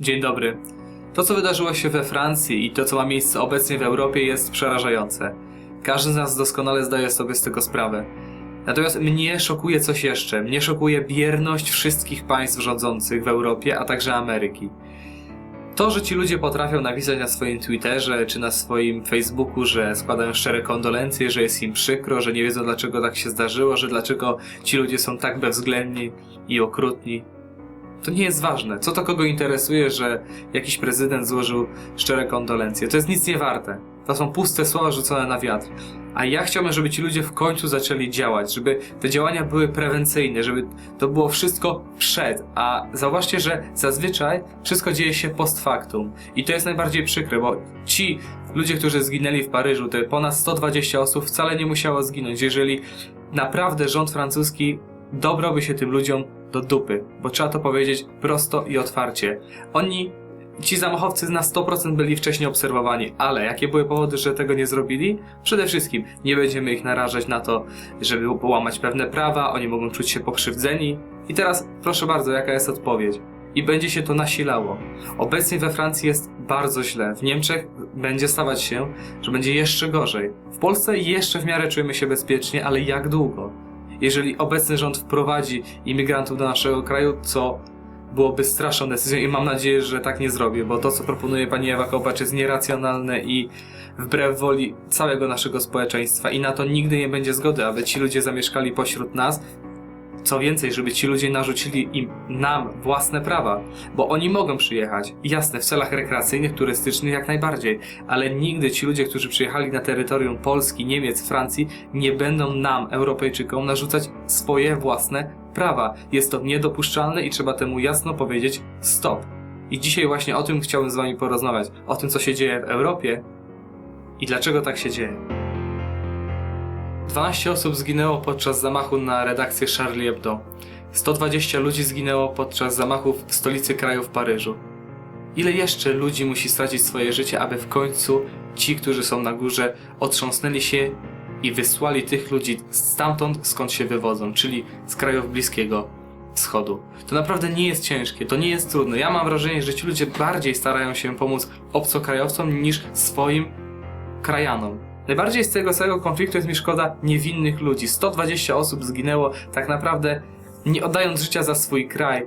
Dzień dobry. To, co wydarzyło się we Francji i to, co ma miejsce obecnie w Europie, jest przerażające. Każdy z nas doskonale zdaje sobie z tego sprawę. Natomiast mnie szokuje coś jeszcze. Mnie szokuje bierność wszystkich państw rządzących w Europie, a także Ameryki. To, że ci ludzie potrafią napisać na swoim Twitterze czy na swoim Facebooku, że składają szczere kondolencje, że jest im przykro, że nie wiedzą dlaczego tak się zdarzyło, że dlaczego ci ludzie są tak bezwzględni i okrutni, to nie jest ważne. Co to kogo interesuje, że jakiś prezydent złożył szczere kondolencje? To jest nic nie warte. To są puste słowa rzucone na wiatr. A ja chciałbym, żeby ci ludzie w końcu zaczęli działać, żeby te działania były prewencyjne, żeby to było wszystko przed. A zauważcie, że zazwyczaj wszystko dzieje się post factum. I to jest najbardziej przykre, bo ci ludzie, którzy zginęli w Paryżu, te ponad 120 osób wcale nie musiało zginąć, jeżeli naprawdę rząd francuski dobrałby się tym ludziom do dupy, bo trzeba to powiedzieć prosto i otwarcie. Oni, ci zamachowcy na 100% byli wcześniej obserwowani, ale jakie były powody, że tego nie zrobili? Przede wszystkim nie będziemy ich narażać na to, żeby połamać pewne prawa, oni mogą czuć się pokrzywdzeni. I teraz proszę bardzo, jaka jest odpowiedź? I będzie się to nasilało. Obecnie we Francji jest bardzo źle. W Niemczech będzie stawać się, że będzie jeszcze gorzej. W Polsce jeszcze w miarę czujemy się bezpiecznie, ale jak długo? Jeżeli obecny rząd wprowadzi imigrantów do naszego kraju, co byłoby straszną decyzją i mam nadzieję, że tak nie zrobię, bo to, co proponuje pani Ewa Kopacz jest nieracjonalne i wbrew woli całego naszego społeczeństwa i na to nigdy nie będzie zgody, aby ci ludzie zamieszkali pośród nas. Co więcej, żeby ci ludzie narzucili im, nam własne prawa, bo oni mogą przyjechać. Jasne, w celach rekreacyjnych, turystycznych jak najbardziej, ale nigdy ci ludzie, którzy przyjechali na terytorium Polski, Niemiec, Francji, nie będą nam, Europejczykom, narzucać swoje własne prawa. Jest to niedopuszczalne i trzeba temu jasno powiedzieć stop. I dzisiaj właśnie o tym chciałbym z wami porozmawiać. O tym, co się dzieje w Europie i dlaczego tak się dzieje. 12 osób zginęło podczas zamachu na redakcję Charlie Hebdo. 120 ludzi zginęło podczas zamachów w stolicy kraju w Paryżu. Ile jeszcze ludzi musi stracić swoje życie, aby w końcu ci, którzy są na górze, otrząsnęli się i wysłali tych ludzi stamtąd, skąd się wywodzą, czyli z krajów Bliskiego Wschodu. To naprawdę nie jest ciężkie, to nie jest trudne. Ja mam wrażenie, że ci ludzie bardziej starają się pomóc obcokrajowcom niż swoim krajanom. Najbardziej z tego całego konfliktu jest mi szkoda niewinnych ludzi. 120 osób zginęło tak naprawdę nie oddając życia za swój kraj,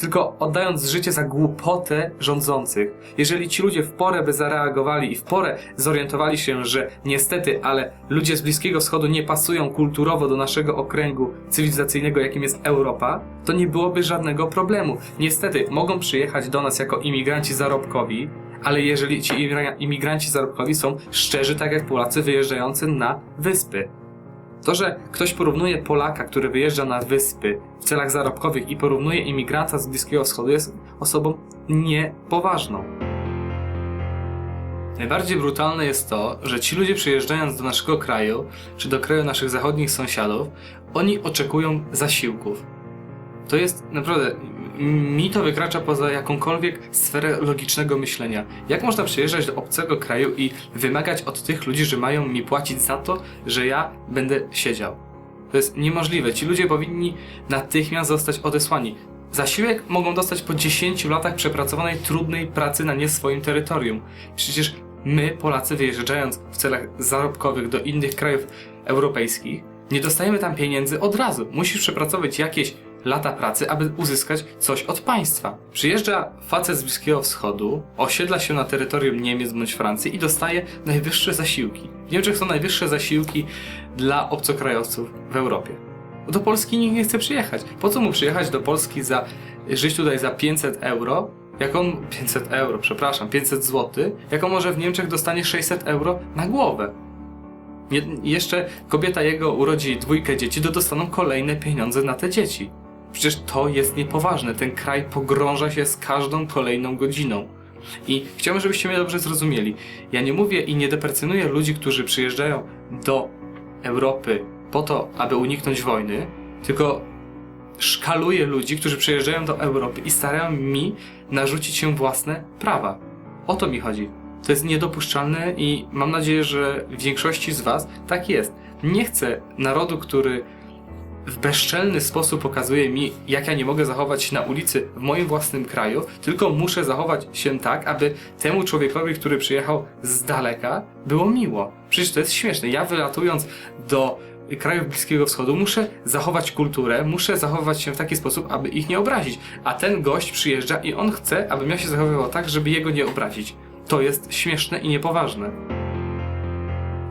tylko oddając życie za głupotę rządzących. Jeżeli ci ludzie w porę by zareagowali i w porę zorientowali się, że niestety, ale ludzie z Bliskiego Wschodu nie pasują kulturowo do naszego okręgu cywilizacyjnego, jakim jest Europa, to nie byłoby żadnego problemu. Niestety, mogą przyjechać do nas jako imigranci zarobkowi, ale jeżeli ci imigra- imigranci zarobkowi są szczerzy, tak jak Polacy wyjeżdżający na wyspy. To, że ktoś porównuje Polaka, który wyjeżdża na wyspy w celach zarobkowych i porównuje imigranta z Bliskiego Wschodu, jest osobą niepoważną. Najbardziej brutalne jest to, że ci ludzie przyjeżdżając do naszego kraju, czy do kraju naszych zachodnich sąsiadów, oni oczekują zasiłków. To jest naprawdę. Mi to wykracza poza jakąkolwiek sferę logicznego myślenia. Jak można przyjeżdżać do obcego kraju i wymagać od tych ludzi, że mają mi płacić za to, że ja będę siedział? To jest niemożliwe. Ci ludzie powinni natychmiast zostać odesłani. Zasiłek mogą dostać po 10 latach przepracowanej trudnej pracy na nie swoim terytorium. Przecież my, Polacy, wyjeżdżając w celach zarobkowych do innych krajów europejskich, nie dostajemy tam pieniędzy od razu. Musisz przepracować jakieś lata pracy, aby uzyskać coś od państwa. Przyjeżdża facet z Bliskiego Wschodu, osiedla się na terytorium Niemiec bądź Francji i dostaje najwyższe zasiłki. W Niemczech są najwyższe zasiłki dla obcokrajowców w Europie. Do Polski nikt nie chce przyjechać. Po co mu przyjechać do Polski za, żyć tutaj za 500 euro, jak on, 500 euro, przepraszam, 500 zł, jak on może w Niemczech dostanie 600 euro na głowę. Je, jeszcze kobieta jego urodzi dwójkę dzieci, to dostaną kolejne pieniądze na te dzieci. Przecież to jest niepoważne. Ten kraj pogrąża się z każdą kolejną godziną. I chciałbym, żebyście mnie dobrze zrozumieli. Ja nie mówię i nie deprecjonuję ludzi, którzy przyjeżdżają do Europy po to, aby uniknąć wojny, tylko szkaluję ludzi, którzy przyjeżdżają do Europy i starają mi narzucić się własne prawa. O to mi chodzi. To jest niedopuszczalne i mam nadzieję, że w większości z Was tak jest. Nie chcę narodu, który w bezczelny sposób pokazuje mi, jak ja nie mogę zachować się na ulicy w moim własnym kraju, tylko muszę zachować się tak, aby temu człowiekowi, który przyjechał z daleka, było miło. Przecież to jest śmieszne. Ja wylatując do krajów Bliskiego Wschodu muszę zachować kulturę, muszę zachowywać się w taki sposób, aby ich nie obrazić. A ten gość przyjeżdża i on chce, abym ja się zachowywał tak, żeby jego nie obrazić. To jest śmieszne i niepoważne.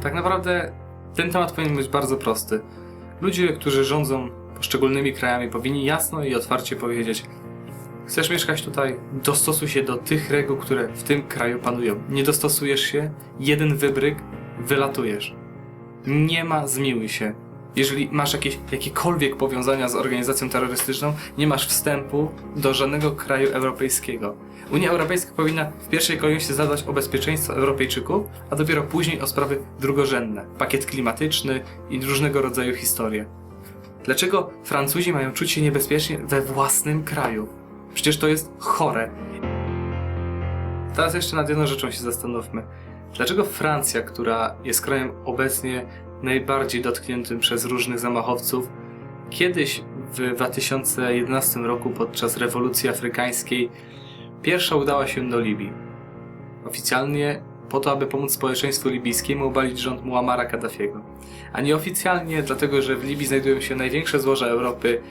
Tak naprawdę ten temat powinien być bardzo prosty. Ludzie, którzy rządzą poszczególnymi krajami, powinni jasno i otwarcie powiedzieć: Chcesz mieszkać tutaj? Dostosuj się do tych reguł, które w tym kraju panują. Nie dostosujesz się, jeden wybryk, wylatujesz. Nie ma zmiłuj się. Jeżeli masz jakieś, jakiekolwiek powiązania z organizacją terrorystyczną, nie masz wstępu do żadnego kraju europejskiego. Unia Europejska powinna w pierwszej kolejności zadbać o bezpieczeństwo Europejczyków, a dopiero później o sprawy drugorzędne, pakiet klimatyczny i różnego rodzaju historie. Dlaczego Francuzi mają czuć się niebezpiecznie we własnym kraju? Przecież to jest chore. Teraz jeszcze nad jedną rzeczą się zastanówmy. Dlaczego Francja, która jest krajem obecnie najbardziej dotkniętym przez różnych zamachowców, kiedyś w 2011 roku podczas rewolucji afrykańskiej pierwsza udała się do Libii? Oficjalnie po to, aby pomóc społeczeństwu libijskiemu obalić rząd Muamara Kaddafiego. A nieoficjalnie dlatego, że w Libii znajdują się największe złoża Europy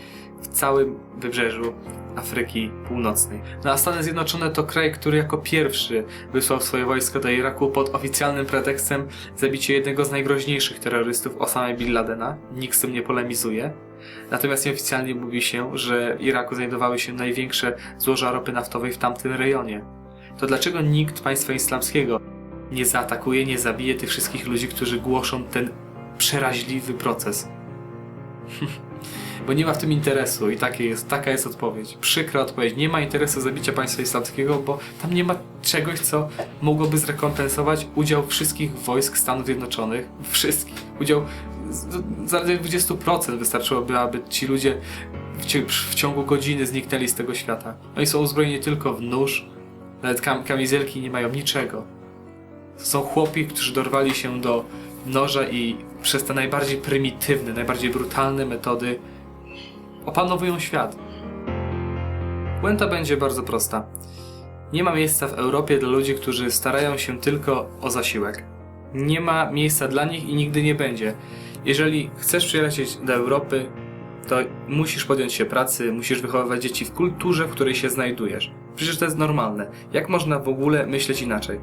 w całym wybrzeżu Afryki Północnej. No a Stany Zjednoczone to kraj, który jako pierwszy wysłał swoje wojska do Iraku pod oficjalnym pretekstem zabicia jednego z najgroźniejszych terrorystów Osama Bin Ladena. Nikt z tym nie polemizuje. Natomiast nieoficjalnie mówi się, że w Iraku znajdowały się największe złoża ropy naftowej w tamtym rejonie. To dlaczego nikt państwa islamskiego nie zaatakuje, nie zabije tych wszystkich ludzi, którzy głoszą ten przeraźliwy proces? bo nie ma w tym interesu i jest, taka jest odpowiedź. Przykra odpowiedź. Nie ma interesu zabicia państwa islamskiego, bo tam nie ma czegoś, co mogłoby zrekompensować udział wszystkich wojsk Stanów Zjednoczonych. Wszystkich. Udział zaledwie 20% wystarczyłoby, aby ci ludzie w, w ciągu godziny zniknęli z tego świata. Oni są uzbrojeni tylko w nóż, nawet kam kamizelki nie mają niczego. Są chłopi, którzy dorwali się do noża i przez te najbardziej prymitywne, najbardziej brutalne metody opanowują świat. Puenta będzie bardzo prosta. Nie ma miejsca w Europie dla ludzi, którzy starają się tylko o zasiłek. Nie ma miejsca dla nich i nigdy nie będzie. Jeżeli chcesz przylecieć do Europy, to musisz podjąć się pracy, musisz wychowywać dzieci w kulturze, w której się znajdujesz. Przecież to jest normalne. Jak można w ogóle myśleć inaczej?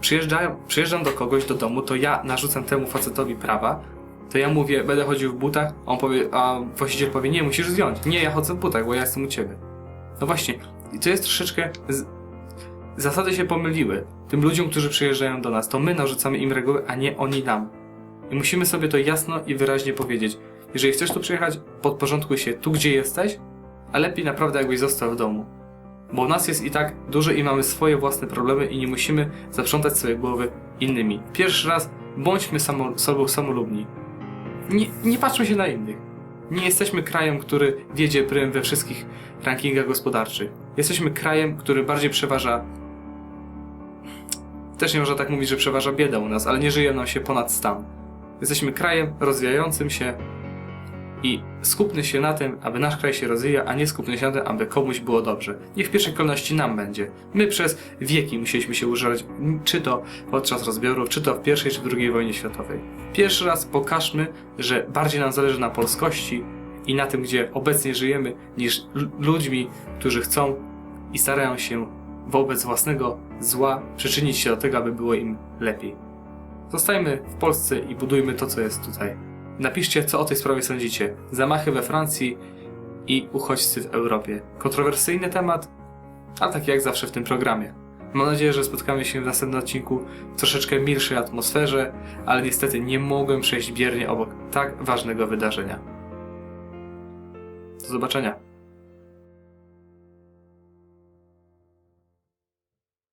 Przyjeżdżam, przyjeżdżam do kogoś do domu, to ja narzucam temu facetowi prawa, to ja mówię, będę chodził w butach, a on powie, a właściciel powie, nie, musisz zdjąć. Nie, ja chodzę w butach, bo ja jestem u ciebie. No właśnie, i to jest troszeczkę... Z... Zasady się pomyliły. Tym ludziom, którzy przyjeżdżają do nas, to my narzucamy im reguły, a nie oni nam. I musimy sobie to jasno i wyraźnie powiedzieć. Jeżeli chcesz tu przyjechać, podporządkuj się tu, gdzie jesteś, a lepiej naprawdę jakbyś został w domu. Bo nas jest i tak dużo i mamy swoje własne problemy i nie musimy zaprzątać swoje głowy innymi. Pierwszy raz bądźmy samo, sobą samolubni nie, nie patrzmy się na innych. Nie jesteśmy krajem, który wiedzie prym we wszystkich rankingach gospodarczych. Jesteśmy krajem, który bardziej przeważa. Też nie można tak mówić, że przeważa bieda u nas, ale nie żyje nam się ponad stan. Jesteśmy krajem rozwijającym się, i skupmy się na tym, aby nasz kraj się rozwijał, a nie skupmy się na tym, aby komuś było dobrze. Niech w pierwszej kolejności nam będzie. My przez wieki musieliśmy się używać, czy to podczas rozbiorów, czy to w pierwszej, czy drugiej wojnie światowej. Pierwszy raz pokażmy, że bardziej nam zależy na polskości i na tym, gdzie obecnie żyjemy, niż ludźmi, którzy chcą i starają się wobec własnego zła przyczynić się do tego, aby było im lepiej. Zostajmy w Polsce i budujmy to, co jest tutaj. Napiszcie, co o tej sprawie sądzicie. Zamachy we Francji i uchodźcy w Europie. Kontrowersyjny temat, a tak jak zawsze w tym programie. Mam nadzieję, że spotkamy się w następnym odcinku w troszeczkę milszej atmosferze, ale niestety nie mogłem przejść biernie obok tak ważnego wydarzenia. Do zobaczenia.